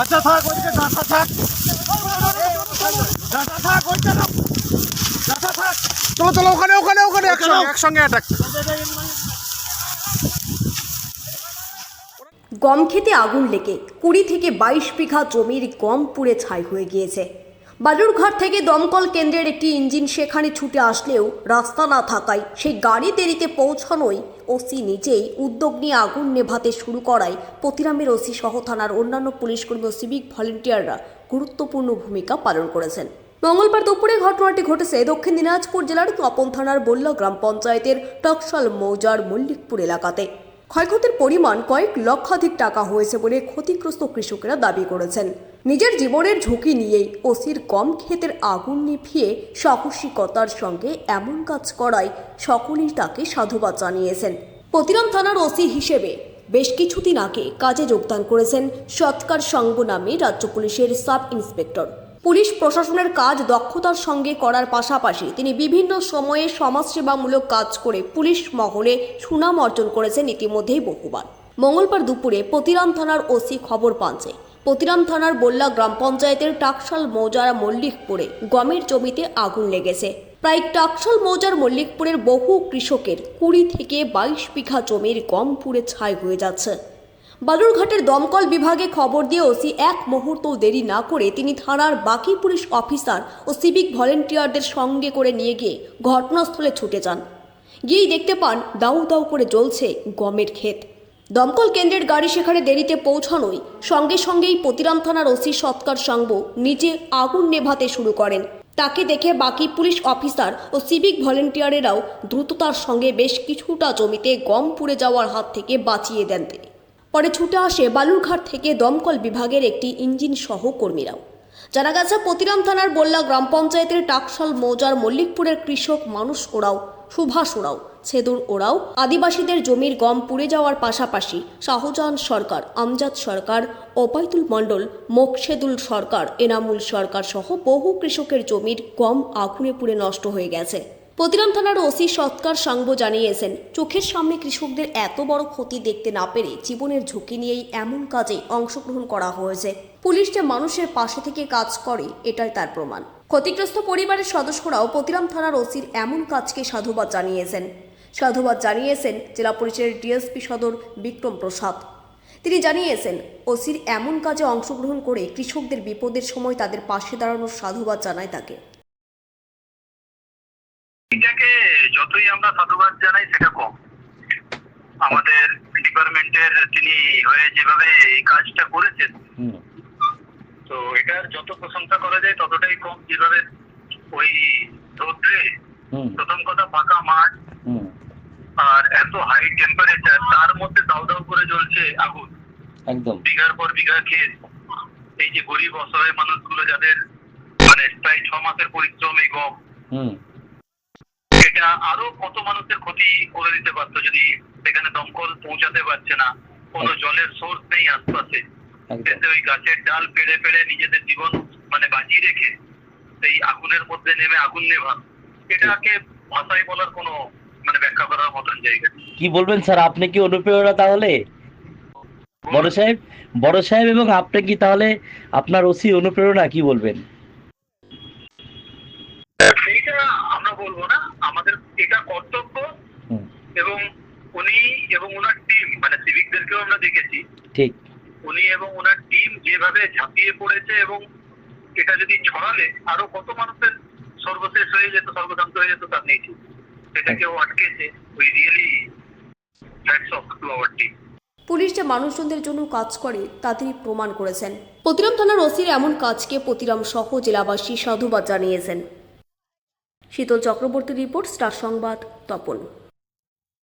আচ্ছা থাক ওইদিকে গাছা থাক। গাছা থাক ওইটা না গাছা থাক। চলো চলো ওখানে ওখানে ওখানে একসঙ্গে একসঙ্গে অ্যাটাক গম খেতে আগুন লেগে কুড়ি থেকে বাইশ বিঘা জমির গম পুড়ে ছাই হয়ে গিয়েছে। বালুরঘাট থেকে দমকল কেন্দ্রের একটি ইঞ্জিন সেখানে ছুটে আসলেও রাস্তা না থাকায় সেই গাড়ি দেরিতে পৌঁছানোই ওসি নিজেই উদ্যোগ নিয়ে আগুন নেভাতে শুরু করায়। পতিরামের ওসি সহ থানার অন্যান্য পুলিশকর্মী ও সিভিক ভলেন্টিয়াররা গুরুত্বপূর্ণ ভূমিকা পালন করেছেন। মঙ্গলবার দুপুরে ঘটনাটি ঘটেছে দক্ষিণ দিনাজপুর জেলার তপন থানার বল্লা গ্রাম পঞ্চায়েতের টকশাল মৌজার মল্লিকপুর এলাকাতে। ক্ষয়ক্ষতির পরিমাণ কয়েক লক্ষাধিক টাকা হয়েছে বলে ক্ষতিগ্রস্ত কৃষকেরা দাবি করেছেন। নিজের জীবনের ঝুঁকি নিয়েই ওসির কম ক্ষেতের আগুন নিভিয়ে সাহসিকতার সঙ্গে এমন কাজ করায় সকলেই তাকে সাধুবাদ জানিয়েছেন। প্রতিরাম থানার ওসি হিসেবে বেশ কিছুদিন আগে কাজে যোগদান করেছেন সৎকার সংঘ নামে রাজ্য পুলিশের সাব ইন্সপেক্টর পুলিশ প্রশাসনের কাজ দক্ষতার সঙ্গে করার পাশাপাশি তিনি বিভিন্ন সময়ে সমাজসেবামূলক কাজ করে পুলিশ মহলে সুনাম অর্জন করেছেন ইতিমধ্যেই বহুবার। মঙ্গলবার দুপুরে পতিরাম থানার ওসি খবর পান যে, পতিরাম থানার বল্লা গ্রাম পঞ্চায়েতের টাকশাল মৌজার মল্লিকপুরে গমের জমিতে আগুন লেগেছে। প্রায় টাকশাল মৌজার মল্লিকপুরের বহু কৃষকের কুড়ি থেকে বাইশ বিঘা জমির গম পুড়ে ছাই হয়ে যাচ্ছে। বালুরঘাটের দমকল বিভাগে খবর দিয়ে ওসি এক মুহূর্ত দেরি না করে তিনি থানার বাকি পুলিশ অফিসার ও সিভিক ভলেন্টিয়ারদের সঙ্গে করে নিয়ে গিয়ে ঘটনাস্থলে ছুটে যান। গিয়েই দেখতে পান দাউ দাউ করে জ্বলছে গমের ক্ষেত। দমকল কেন্দ্রের গাড়ি সেখানে দেরিতে পৌঁছানোই সঙ্গে সঙ্গেই পতিরাম থানার ওসি সৎকার সাংব নিজে আগুন নেভাতে শুরু করেন। তাকে দেখে বাকি পুলিশ অফিসার ও সিভিক ভলেন্টিয়ারেরাও দ্রুততার সঙ্গে বেশ কিছুটা জমিতে গম পুড়ে যাওয়ার হাত থেকে বাঁচিয়ে দেন তিনি। পরে ছুটে আসে বালুরঘাট থেকে দমকল বিভাগের একটি ইঞ্জিন সহ কর্মীরাও জানা গেছে পতিরাম থানার বল্লা গ্রাম পঞ্চায়েতের টাকশাল, মৌজার, মল্লিকপুরের কৃষক মানুষ ওরাও, সুভাষ ওরাও ছেদুর ওরাও, আদিবাসীদের জমির গম পুড়ে যাওয়ার পাশাপাশি শাহজাহান সরকার, আমজাদ সরকার ওবায়দুল মণ্ডল, মোকশেদুল সরকার, এনামুল সরকার সহ বহু কৃষকের জমির গম আগুনে পুড়ে নষ্ট হয়ে গেছে। পতিরাম থানার ওসি সৎকার সাংব জানিয়েছেন, চোখের সামনে কৃষকদের এত বড় ক্ষতি দেখতে না পেরে জীবনের ঝুঁকি নিয়েই এমন কাজে অংশগ্রহণ করা হয়েছে। পুলিশ যে মানুষের পাশে থেকে কাজ করে, এটাই তার প্রমাণ। ক্ষতিগ্রস্ত পরিবারের সদস্যরাও প্রতিরাম থানার ওসির এমন কাজকে সাধুবাদ জানিয়েছেন। সাধুবাদ জানিয়েছেন জেলা পুলিশের ডিএসপি সদর বিক্রম প্রসাদ। তিনি জানিয়েছেন, ওসির এমন কাজে অংশগ্রহণ করে কৃষকদের বিপদের সময় তাদের পাশে দাঁড়ানোর সাধুবাদ জানায় তাকে। এটাকে যতই আমরা সাধুবাদ জানাই সেটা কম। আমাদের ডিপার্টমেন্টের তিনি হয়ে যেভাবে এই কাজটা করেছেন তো এটার যত প্রশংসা করা যায় ততটাই কম। যেভাবে ওই রোদ্রে প্রথম কথা ফাঁকা মাঠ আর এত হাই টেম্পারেচার তার মধ্যে দাউ দাউ করে জ্বলছে আগুন। একদম। বিঘার পর বিঘা ক্ষেত এই যে গরিব অসহায় মানুষগুলো যাদের মানে প্রায় ছ মাসের পরিশ্রম এই গম হুম। এটা আরও কত মানুষের ক্ষতি করে দিতে পারতো যদি সেখানে দমকল পৌঁছাতে পারছে না? কোনো জলের সোর্স নেই আশপাশে। সেতে ওই গাছের ডাল পেড়ে পেড়ে নিজেদের জীবন মানে বাঁচিয়ে রেখে সেই আগুনের মধ্যে নেমে আগুন নেভা এটাকে ভাষায় বলার কোনো মানে ব্যাখ্যা করার মতন জায়গা কি বলবেন স্যার? আপনি কি অনুপ্রেরণা তাহলে? বড় সাহেব বড় সাহেব এবং আপনি কি তাহলে আপনার ওসি অনুপ্রেরণা কি বলবেন? সেইটা আমরা বলব না। আমাদের এটা কর্তব্য এবং উনি এবং ওনার টিম মানে সিভিকদেরকেও আমরা দেখেছি। ঠিক। উনি এবং ওনার টিম যেভাবে ঝাঁপিয়ে পড়েছে এবং এটা যদি ছড়ালে আরও কত মানুষের সর্বশেষ হয়ে যেত সর্বশান্ত হয়ে যেত তার নেই ঠিক। সেটাকেও আটকেছে we really hats off to our team police যে মানুষজনদের জন্য কাজ করে তা তিনি প্রমাণ করেছেন। পতিরাম থানার ওসির এমন কাজকে পতিরাম সহ জেলাবাসী সাধুবাদ জানিয়েছেন। শীতল চক্রবর্তী রিপোর্ট স্টার সংবাদ তপন